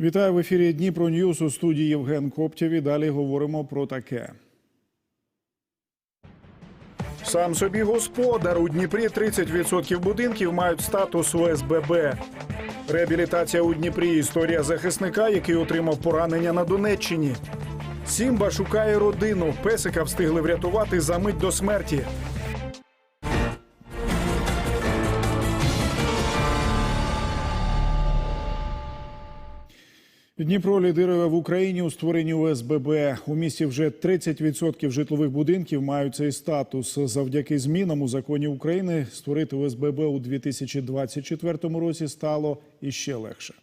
Вітаю в ефірі Дніпро Ньюс у студії Євген Коптєв. І Далі говоримо про таке. Сам собі господар у Дніпрі 30% будинків мають статус ОСББ. Реабілітація у Дніпрі історія захисника, який отримав поранення на Донеччині. Сімба шукає родину. Песика встигли врятувати за мить до смерті. Дніпро лідирує в Україні у створенні ОСББ. У місті вже 30% житлових будинків мають цей статус. Завдяки змінам у законі України створити ОСББ у 2024 році стало іще легше.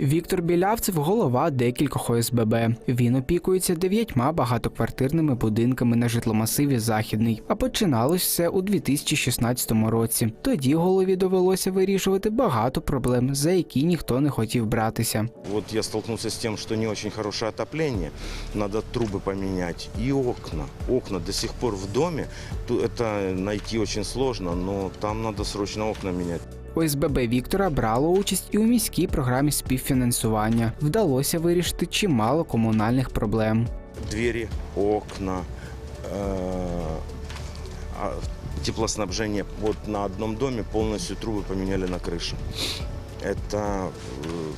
Віктор Білявцев голова декількох ОСББ. Він опікується дев'ятьма багатоквартирними будинками на житломасиві Західний. А починалось все у 2016 році. Тоді голові довелося вирішувати багато проблем, за які ніхто не хотів братися. Вот я столкнулся с тем, что не очень хорошее отопление, надо трубы поменять и окна. Окна до сих пор в доме, ту- это найти очень сложно, но там надо срочно окна менять. ОСББ Віктора брало участь і у міській програмі співфінансування. Вдалося вирішити чимало комунальних проблем. Двери, окна, э, а, теплоснабжение. Вот на одном доме полностью трубы поменяли на крыше. Это э,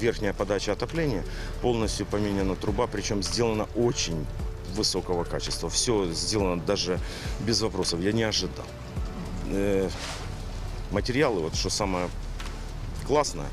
верхняя подача отопления, полностью поменяна труба, причем сделана очень высокого качества. Все сделано даже без вопросов, я не ожидал. Материалы, вот что самое классное,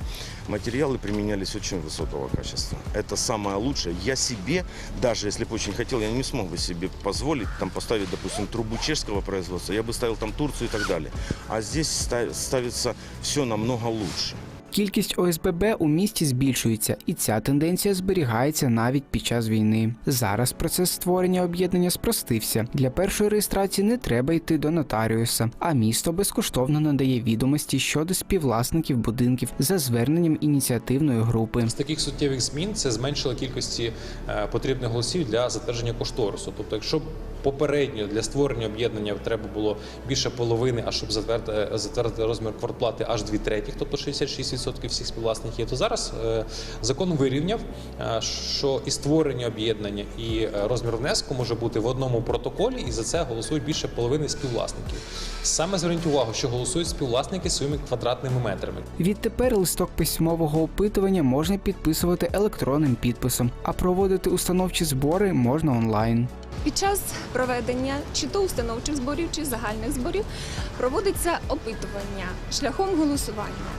материалы применялись очень высокого качества. Это самое лучшее. Я себе, даже если бы очень хотел, я не смог бы себе позволить там поставить, допустим, трубу чешского производства. Я бы ставил там Турцию и так далее. А здесь ста- ставится все намного лучше. Кількість ОСББ у місті збільшується, і ця тенденція зберігається навіть під час війни. Зараз процес створення об'єднання спростився. Для першої реєстрації не треба йти до нотаріуса, а місто безкоштовно надає відомості щодо співвласників будинків за зверненням ініціативної групи. З таких суттєвих змін це зменшило кількості е, потрібних голосів для затвердження кошторису. Тобто, якщо попередньо для створення об'єднання треба було більше половини, а щоб затвердити, затвердити розмір квартплати аж дві третіх, тобто 66% всіх співвласників, то зараз е, закон вирівняв, е, що і створення об'єднання, і е, розмір внеску може бути в одному протоколі, і за це голосують більше половини співвласників. Саме зверніть увагу, що голосують співвласники своїми квадратними метрами. Відтепер листок письмового опитування можна підписувати електронним підписом, а проводити установчі збори можна онлайн. Під час проведення чи то установчих зборів, чи загальних зборів проводиться опитування шляхом голосування.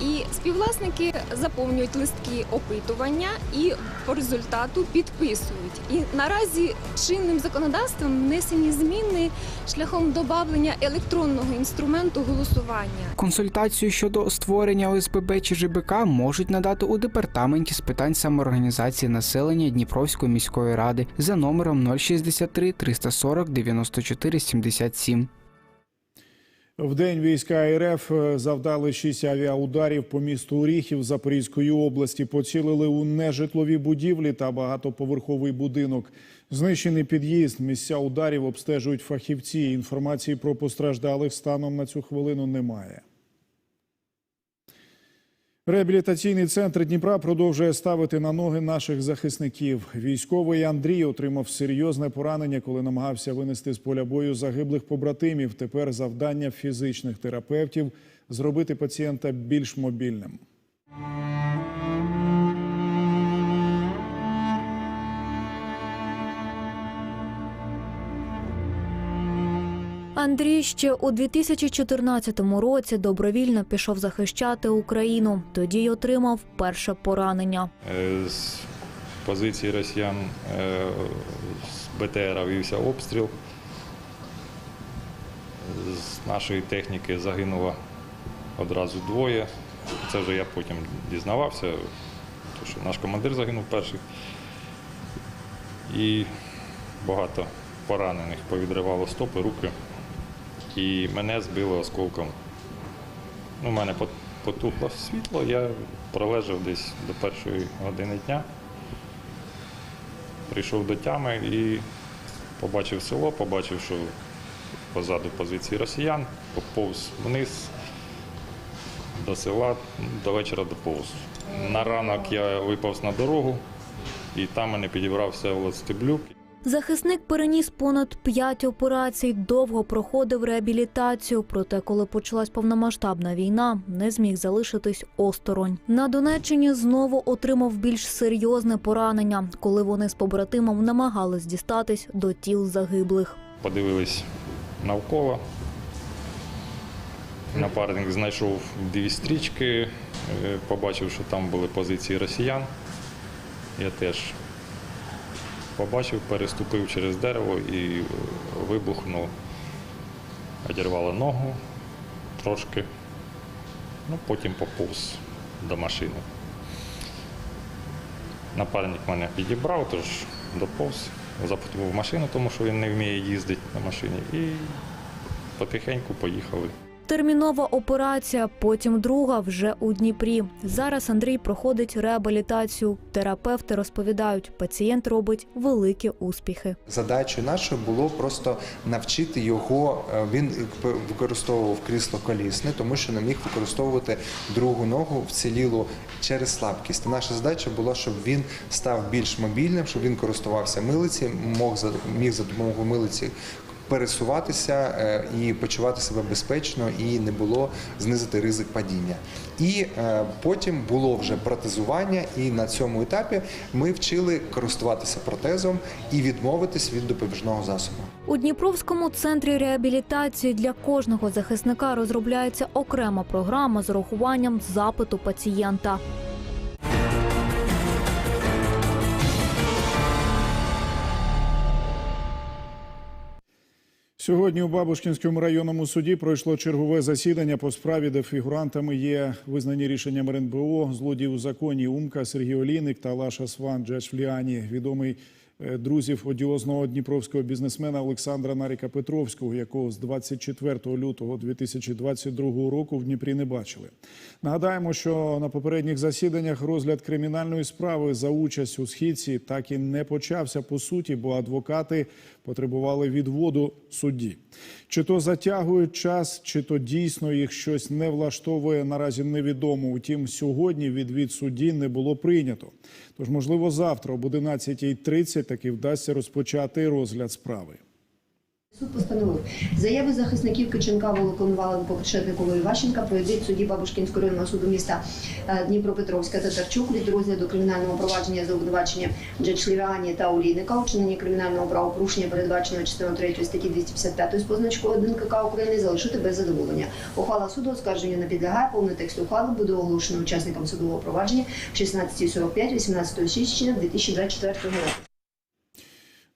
І співвласники заповнюють листки опитування і по результату підписують. І наразі чинним законодавством внесені зміни шляхом додавлення електронного інструменту голосування. Консультацію щодо створення ОСББ чи ЖБК можуть надати у департаменті з питань самоорганізації населення Дніпровської міської ради за номером 063 340 94 77. В день війська РФ завдали шість авіаударів по місту Уріхів Запорізької області. Поцілили у нежитлові будівлі та багатоповерховий будинок. Знищений під'їзд. Місця ударів обстежують фахівці. Інформації про постраждалих станом на цю хвилину немає. Реабілітаційний центр Дніпра продовжує ставити на ноги наших захисників. Військовий Андрій отримав серйозне поранення, коли намагався винести з поля бою загиблих побратимів. Тепер завдання фізичних терапевтів зробити пацієнта більш мобільним. Андрій ще у 2014 році добровільно пішов захищати Україну. Тоді й отримав перше поранення. Е, З позиції росіян е, з БТРа вівся обстріл. З нашої техніки загинуло одразу двоє. Це вже я потім дізнавався, тому що наш командир загинув перший. І багато поранених повідривало стопи, руки. І мене збило осколком. Ну, У мене потухло світло, я пролежав десь до першої години дня. Прийшов до тями і побачив село, побачив, що позаду позиції росіян, поповз вниз, до села, до вечора доповз. На ранок я виповз на дорогу, і там мене підібрав Всеволод Стеблюк. Захисник переніс понад п'ять операцій, довго проходив реабілітацію. Проте, коли почалась повномасштабна війна, не зміг залишитись осторонь. На Донеччині знову отримав більш серйозне поранення, коли вони з побратимом намагались дістатись до тіл загиблих. Подивились навколо. Напарник знайшов дві стрічки, е, побачив, що там були позиції росіян. Я теж побачив, переступив через дерево і вибухнув. Одірвало ногу трошки, ну, потім поповз до машини. Напарник мене підібрав, тож доповз, запустив в машину, тому що він не вміє їздити на машині, і потихеньку поїхали. Термінова операція, потім друга вже у Дніпрі. Зараз Андрій проходить реабілітацію. Терапевти розповідають, пацієнт робить великі успіхи. Задачою нашою було просто навчити його. е, Він використовував крісло колісне, тому що не міг використовувати другу ногу вцілілу через слабкість. Наша задача була, щоб він став більш мобільним, щоб він користувався милиці, мог міг за допомогою милиці. Пересуватися е, і почувати себе безпечно, і не було знизити ризик падіння. І е, потім було вже протезування, і на цьому етапі ми вчили користуватися протезом і відмовитись від допоміжного засобу. У Дніпровському центрі реабілітації для кожного захисника розробляється окрема програма з урахуванням запиту пацієнта. Сьогодні у Бабушкінському районному суді пройшло чергове засідання по справі, де фігурантами є визнані рішенням РНБО, злодії у законі Умка, Сергій Олійник та Лаша Сван Джачліані, відомий друзів одіозного дніпровського бізнесмена Олександра Наріка Петровського, якого з 24 лютого 2022 року в Дніпрі не бачили. Нагадаємо, що на попередніх засіданнях розгляд кримінальної справи за участь у східці так і не почався по суті, бо адвокати потребували відводу судді. Чи то затягують час, чи то дійсно їх щось не влаштовує, наразі невідомо. Утім, сьогодні відвід судді не було прийнято. Тож, можливо, завтра об 11.30 таки вдасться розпочати розгляд справи. Суд постановив заяви захисників Киченка, Волоконвала, Покрешетникова і Ващенка пройдуть в суді Бабушкінського районного суду міста е, Дніпропетровська Татарчук від розгляду кримінального провадження за обвинувачення Джечлівані та Олійника у чиненні кримінального правопорушення, передбаченого частиною 3 статті 255 з позначкою 1 КК України, залишити без задоволення. Ухвала суду оскарження не підлягає. Повний текст ухвали буде оголошено учасникам судового провадження в 16.45 18 січня 2024 року.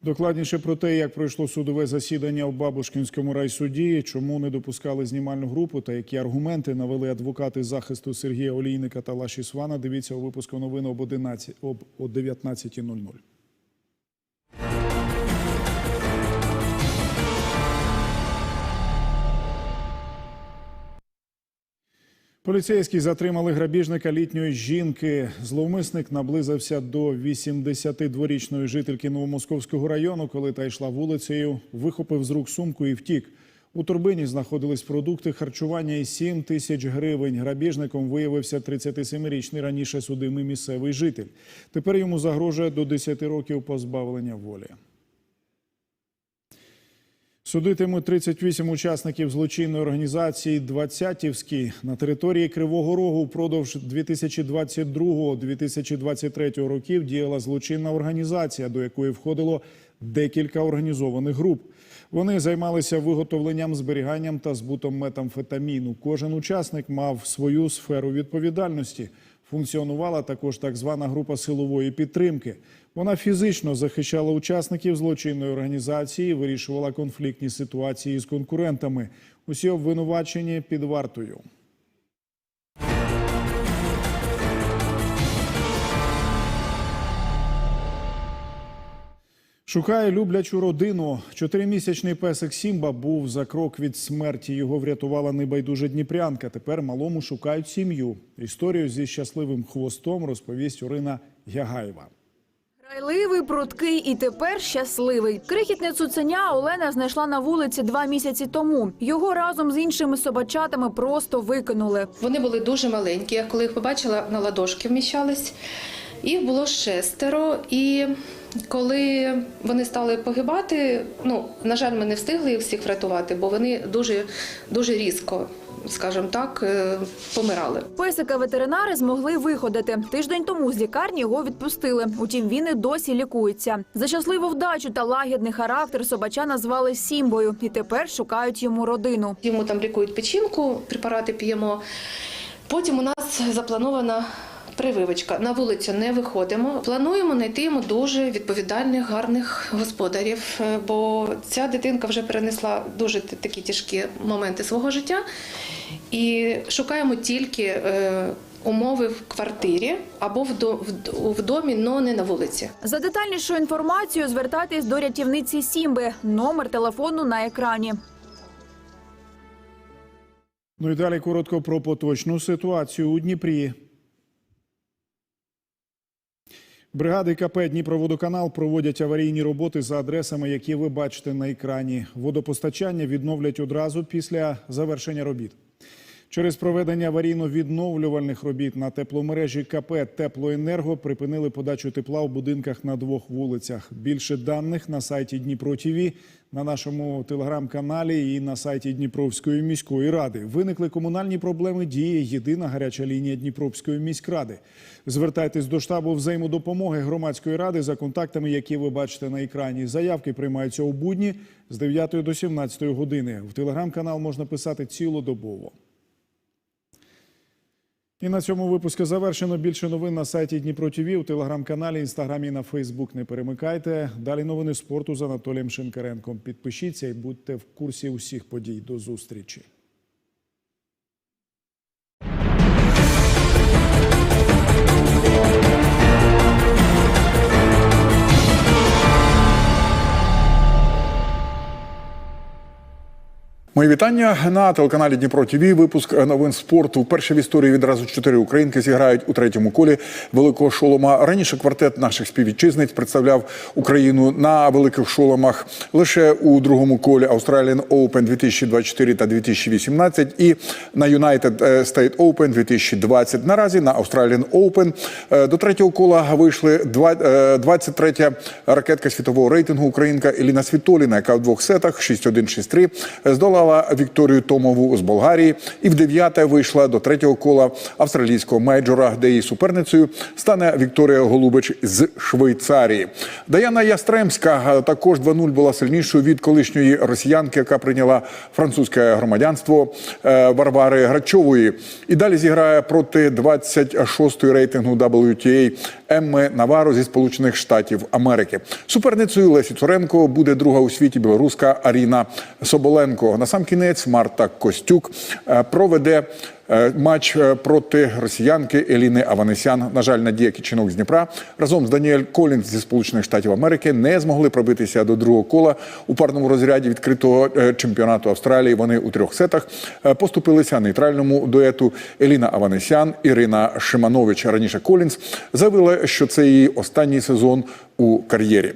Докладніше про те, як пройшло судове засідання в Бабушкінському райсуді, чому не допускали знімальну групу та які аргументи навели адвокати захисту Сергія Олійника та Лаші Свана. Дивіться у випуску новин об 11, об о 19.00. Поліцейські затримали грабіжника літньої жінки. Зловмисник наблизився до 82-річної жительки Новомосковського району, коли та йшла вулицею, вихопив з рук сумку і втік. У торбині знаходились продукти харчування і 7 тисяч гривень. Грабіжником виявився 37-річний раніше судимий місцевий житель. Тепер йому загрожує до 10 років позбавлення волі. Судитимуть 38 учасників злочинної організації «Двадцятівський» на території Кривого Рогу впродовж 2022-2023 років діяла злочинна організація, до якої входило декілька організованих груп. Вони займалися виготовленням, зберіганням та збутом метамфетаміну. Кожен учасник мав свою сферу відповідальності. Функціонувала також так звана група силової підтримки. Вона фізично захищала учасників злочинної організації, вирішувала конфліктні ситуації з конкурентами. Усі обвинувачені під вартою. Шукає люблячу родину. Чотиримісячний песик Сімба був за крок від смерті. Його врятувала небайдужа дніпрянка. Тепер малому шукають сім'ю. Історію зі щасливим хвостом розповість Орина Ягаєва. Грайливий, пруткий і тепер щасливий. Крихітне цуценя Олена знайшла на вулиці два місяці тому. Його разом з іншими собачатами просто викинули. Вони були дуже маленькі. Я коли їх побачила, на ладошки вміщались. Їх було шестеро. І коли вони стали погибати, ну, на жаль, ми не встигли їх всіх врятувати, бо вони дуже, дуже різко, скажімо так, е, помирали. Песика ветеринари змогли виходити. Тиждень тому з лікарні його відпустили. Утім, він і досі лікується. За щасливу вдачу та лагідний характер собача назвали Сімбою і тепер шукають йому родину. Йому там лікують печінку, препарати п'ємо. Потім у нас запланована прививочка. На вулицю не виходимо. Плануємо знайти йому дуже відповідальних, гарних господарів, е, бо ця дитинка вже перенесла дуже такі тяжкі моменти свого життя. І шукаємо тільки е, умови в квартирі або в, до, в, в домі, але не на вулиці. За детальнішою інформацією звертайтесь до рятівниці Сімби. Номер телефону на екрані. Ну і далі коротко про поточну ситуацію у Дніпрі. Бригади КП Дніпроводоканал проводять аварійні роботи за адресами, які ви бачите на екрані. Водопостачання відновлять одразу після завершення робіт. Через проведення аварійно-відновлювальних робіт на тепломережі КП Теплоенерго припинили подачу тепла у будинках на двох вулицях. Більше даних на сайті Дніпро ТІВІ, на нашому телеграм-каналі і на сайті Дніпровської міської ради. Виникли комунальні проблеми. Діє єдина гаряча лінія Дніпровської міськради. Звертайтесь до штабу взаємодопомоги громадської ради за контактами, які ви бачите на екрані. Заявки приймаються у будні з 9 до 17 години. В телеграм-канал можна писати цілодобово. І на цьому випуску завершено. Більше новин на сайті Дніпро ТІВІ, у телеграм-каналі, інстаграмі на Фейсбук. Не перемикайте. Далі новини спорту з Анатолієм Шинкаренком. Підпишіться і будьте в курсі усіх подій. До зустрічі. Мої вітання на телеканалі Дніпро ТВ. Випуск новин спорту. Вперше в історії відразу чотири українки зіграють у третьому колі великого шолома. Раніше квартет наших співвітчизниць представляв Україну на великих шоломах лише у другому колі Australian Open 2024 та 2018 і на United State Open 2020. Наразі на Australian Open е, до третього кола вийшли два- е, 23-я ракетка світового рейтингу українка Еліна Світоліна, яка в двох сетах 6-1, 6-3 здолала Вікторію Томову з Болгарії і в дев'яте вийшла до третього кола австралійського мейджора, де її суперницею стане Вікторія Голубич з Швейцарії. Даяна Ястремська також 2-0 була сильнішою від колишньої росіянки, яка прийняла французьке громадянство е, Варвари Грачової. І далі зіграє проти 26-ї рейтингу WTA Емми Наваро зі Сполучених Штатів Америки. Суперницею Лесі Цуренко буде друга у світі білоруска Аріна Соболенко. Сам кінець Марта Костюк е, проведе е, матч е, проти росіянки Еліни Аванесян. На жаль, Надія Кічинок з Дніпра разом з Даніель Колінс зі Сполучених Штатів Америки не змогли пробитися до другого кола у парному розряді відкритого чемпіонату Австралії. Вони у трьох сетах поступилися нейтральному дуету Еліна Аванесян, Ірина Шиманович. Раніше Колінс заявила, що це її останній сезон у кар'єрі.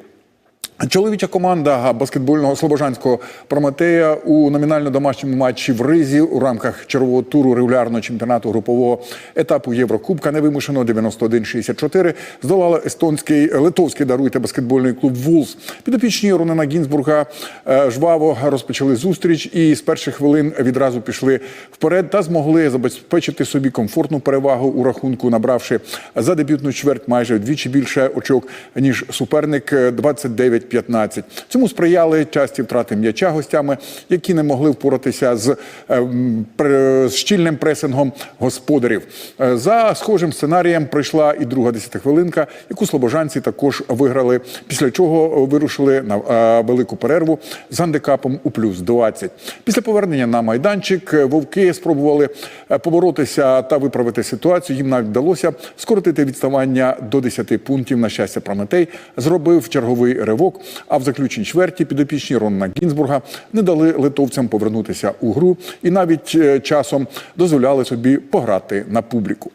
Чоловіча команда баскетбольного слобожанського прометея у номінально домашньому матчі в Ризі у рамках чергового туру регулярного чемпіонату групового етапу Єврокубка невимушено 91-64 здолала естонський литовський даруйте баскетбольний клуб Вулс. Підопічні Рунена Гінзбурга е, жваво розпочали зустріч і з перших хвилин відразу пішли вперед та змогли забезпечити собі комфортну перевагу у рахунку, набравши за дебютну чверть майже вдвічі більше очок ніж суперник е, 29 15. Цьому сприяли часті втрати м'яча гостями, які не могли впоратися з, ем, з щільним пресингом господарів. Е, за схожим сценарієм прийшла і друга десятихвилинка, яку слобожанці також виграли. Після чого вирушили на е, велику перерву з гандикапом у плюс 20. Після повернення на майданчик е, вовки спробували поборотися та виправити ситуацію. Їм навіть вдалося скоротити відставання до 10 пунктів. На щастя, прометей зробив черговий ривок а в заключній чверті підопічні Ронна Гінзбурга не дали литовцям повернутися у гру і навіть е, часом дозволяли собі пограти на публіку.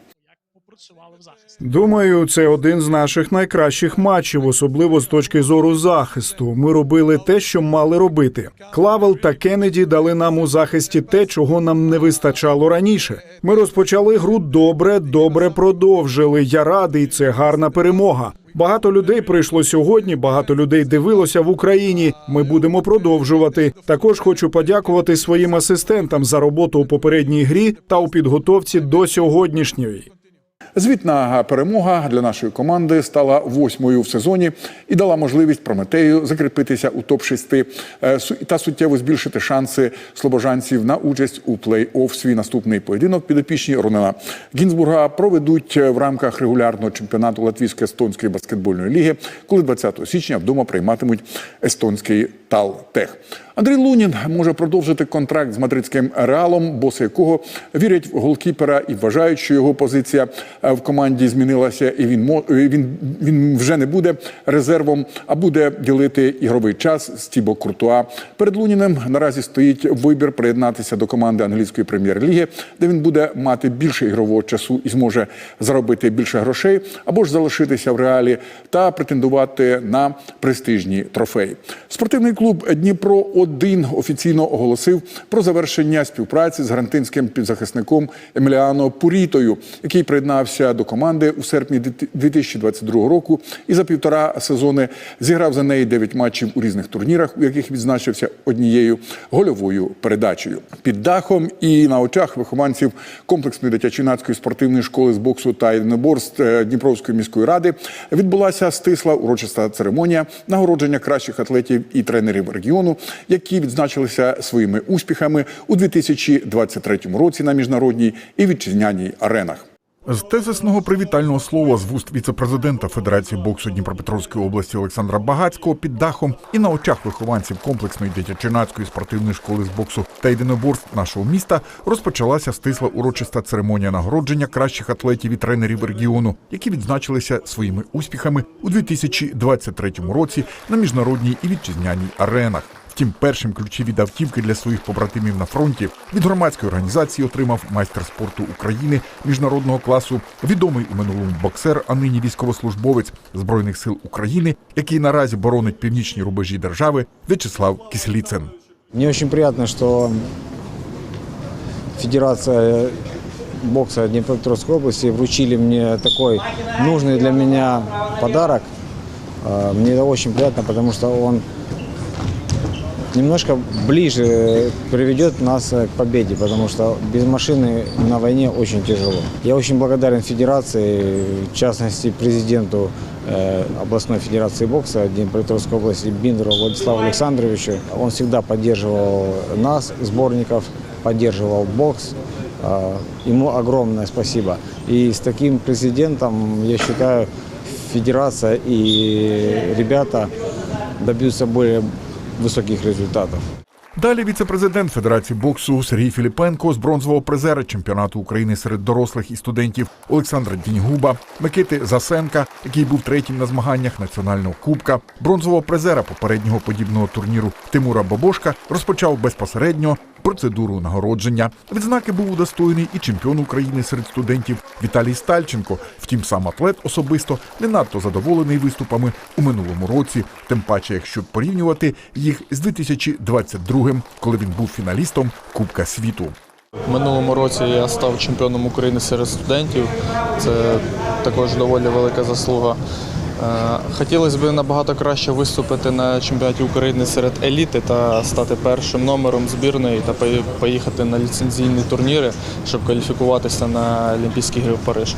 Думаю, це один з наших найкращих матчів, особливо з точки зору захисту. Ми робили те, що мали робити. Клавел та Кеннеді дали нам у захисті те, чого нам не вистачало раніше. Ми розпочали гру добре, добре продовжили. Я радий, це гарна перемога. Багато людей прийшло сьогодні. Багато людей дивилося в Україні. Ми будемо продовжувати. Також хочу подякувати своїм асистентам за роботу у попередній грі та у підготовці до сьогоднішньої. Звітна перемога для нашої команди стала восьмою в сезоні і дала можливість Прометею закріпитися у топ 6 та суттєво збільшити шанси слобожанців на участь у плей-офф. Свій наступний поєдинок підопічні Ронена Гінзбурга проведуть в рамках регулярного чемпіонату Латвійсько-естонської баскетбольної ліги, коли 20 січня вдома прийматимуть естонський Талтех. Андрій Лунін може продовжити контракт з мадридським реалом, боси якого вірять в голкіпера і вважають, що його позиція е, в команді змінилася, і він е, він, він вже не буде резервом, а буде ділити ігровий час з Тібо Куртуа. Перед Луніним наразі стоїть вибір приєднатися до команди англійської прем'єр-ліги, де він буде мати більше ігрового часу і зможе заробити більше грошей, або ж залишитися в реалі та претендувати на престижні трофеї. Спортивний клуб Дніпро 1 офіційно оголосив про завершення співпраці з грантинським півзахисником Еміліано Пурітою, який приєднався до команди у серпні 2022 року і за півтора сезони зіграв за неї 9 матчів у різних турнірах, у яких відзначився однією гольовою передачею. Під дахом і на очах вихованців комплексної дитячо-юнацької спортивної школи з боксу та єдиноборств е, Дніпровської міської ради відбулася стисла урочиста церемонія нагородження кращих атлетів і тренерів регіону, які відзначилися своїми успіхами у 2023 році на міжнародній і вітчизняній аренах. З тезисного привітального слова з вуст віце-президента Федерації боксу Дніпропетровської області Олександра Багацького під дахом і на очах вихованців комплексної дитячо-юнацької спортивної школи з боксу та єдиноборств нашого міста розпочалася стисла урочиста церемонія нагородження кращих атлетів і тренерів регіону, які відзначилися своїми успіхами у 2023 році на міжнародній і вітчизняній аренах. Втім, першим ключі від автівки для своїх побратимів на фронті від громадської організації отримав майстер спорту України міжнародного класу, відомий у минулому боксер, а нині військовослужбовець збройних сил України, який наразі боронить північні рубежі держави В'ячеслав Кисліцин. Мне очень приятно, что Федерация бокса Днепропетровской области вручили мне такой нужный для меня подарок. Мне это очень приятно, потому что он немножко ближе приведет нас э, к победе, потому что без машины на войне очень тяжело. Я очень благодарен Федерации, в частности президенту э, областной федерации бокса Днепропетровской области Биндеру Владиславу Александровичу. Он всегда поддерживал нас, сборников, поддерживал бокс. А, Ему огромное спасибо. И с таким президентом, я считаю, федерация и ребята добьются более высоких результатов. Далі віце-президент Федерації боксу Сергій Філіпенко з бронзового призера чемпіонату України серед дорослих і студентів Олександра Діньгуба, Микити Засенка, який був третім на змаганнях національного кубка, бронзового призера попереднього подібного турніру Тимура Бобошка розпочав безпосередньо процедуру нагородження. Відзнаки був удостоєний і чемпіон України серед студентів Віталій Стальченко. Втім, сам атлет особисто не надто задоволений виступами у минулому році, тим паче, якщо порівнювати їх з 2022 коли він був фіналістом Кубка світу. Минулому році я став чемпіоном України серед студентів. Це також доволі велика заслуга. Е, Хотілося б набагато краще виступити на чемпіонаті України серед еліти та стати першим номером збірної та поїхати на ліцензійні турніри, щоб кваліфікуватися на Олімпійські ігри в Париж.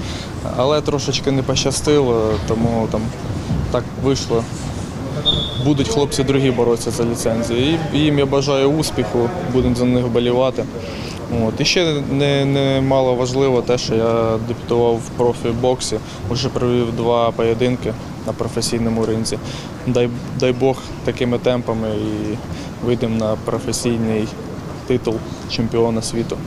Але трошечки не пощастило, тому там так вийшло. Будуть хлопці другі боротися за ліцензію. І їм я бажаю успіху, будемо за них вболівати. От. І ще не, не мало важливо те, що я дебютував в профі-боксі, вже провів два поєдинки на професійному ринці. Дай, дай Бог такими темпами і вийдемо на професійний титул чемпіона світу.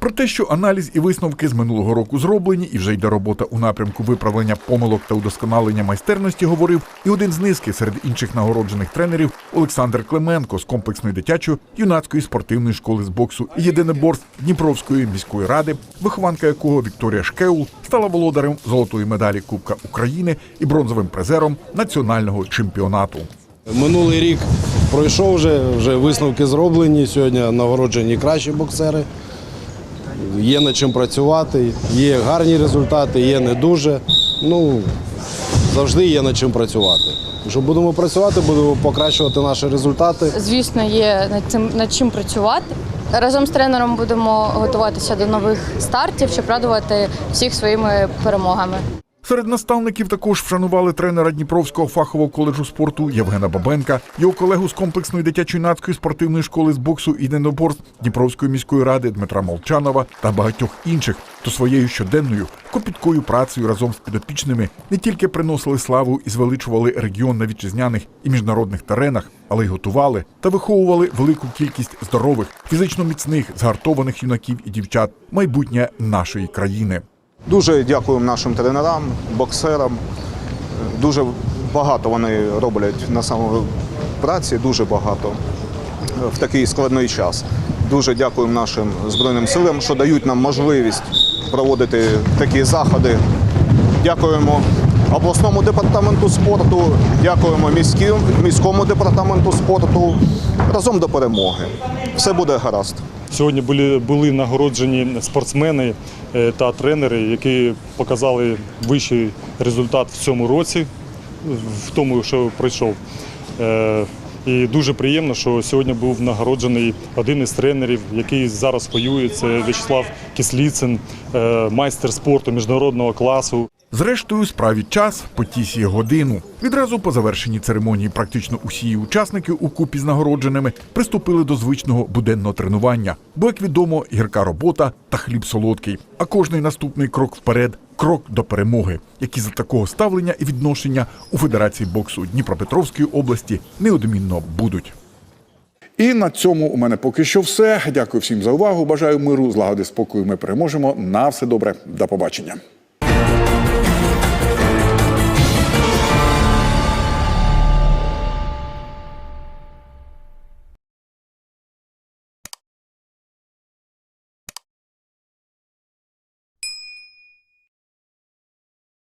Про те, що аналіз і висновки з минулого року зроблені, і вже йде робота у напрямку виправлення помилок та удосконалення майстерності, говорив і один з низки серед інших нагороджених тренерів Олександр Клименко з комплексної дитячої юнацької спортивної школи з боксу і єдиноборств Дніпровської міської ради, вихованка якого Вікторія Шкеул стала володарем золотої медалі Кубка України і бронзовим призером національного чемпіонату. Минулий рік пройшов вже, вже висновки зроблені. Сьогодні нагороджені кращі боксери. Є над чим працювати, є гарні результати, є не дуже. Ну, завжди є над чим працювати. Якщо будемо працювати, будемо покращувати наші результати. Звісно, є над цим над чим працювати. Разом з тренером будемо готуватися до нових стартів, щоб радувати всіх своїми перемогами. Серед наставників також вшанували тренера Дніпровського фахового коледжу спорту Євгена Бабенка, його колегу з комплексної дитячо-юнацької спортивної школи з боксу і єдиноборств Дніпровської міської ради Дмитра Молчанова та багатьох інших, хто своєю щоденною копіткою працею разом з підопічними не тільки приносили славу і звеличували регіон на вітчизняних і міжнародних теренах, але й готували та виховували велику кількість здорових, фізично міцних, згартованих юнаків і дівчат майбутнє нашої країни. Дуже дякуємо нашим тренерам, боксерам. Дуже багато вони роблять на самому праці, дуже багато в такий складний час. Дуже дякуємо нашим Збройним силам, що дають нам можливість проводити такі заходи. Дякуємо обласному департаменту спорту, дякуємо міському департаменту спорту. Разом до перемоги. Все буде гаразд. Сьогодні були, були нагороджені спортсмени та тренери, які показали вищий результат в цьому році, в тому, що пройшов. Е, І дуже приємно, що сьогодні був нагороджений один із тренерів, який зараз воює. Це В'ячеслав Кисліцин, е, майстер спорту міжнародного класу. Зрештою, справі час потісіє годину. Відразу по завершенні церемонії практично усі учасники у купі з нагородженими приступили до звичного буденного тренування. Бо, як відомо, гірка робота та хліб солодкий. А кожний наступний крок вперед крок до перемоги, які за такого ставлення і відношення у Федерації боксу Дніпропетровської області неодмінно будуть. І на цьому у мене поки що все. Дякую всім за увагу. Бажаю миру, злагоди, спокою. Ми переможемо. На все добре. До побачення.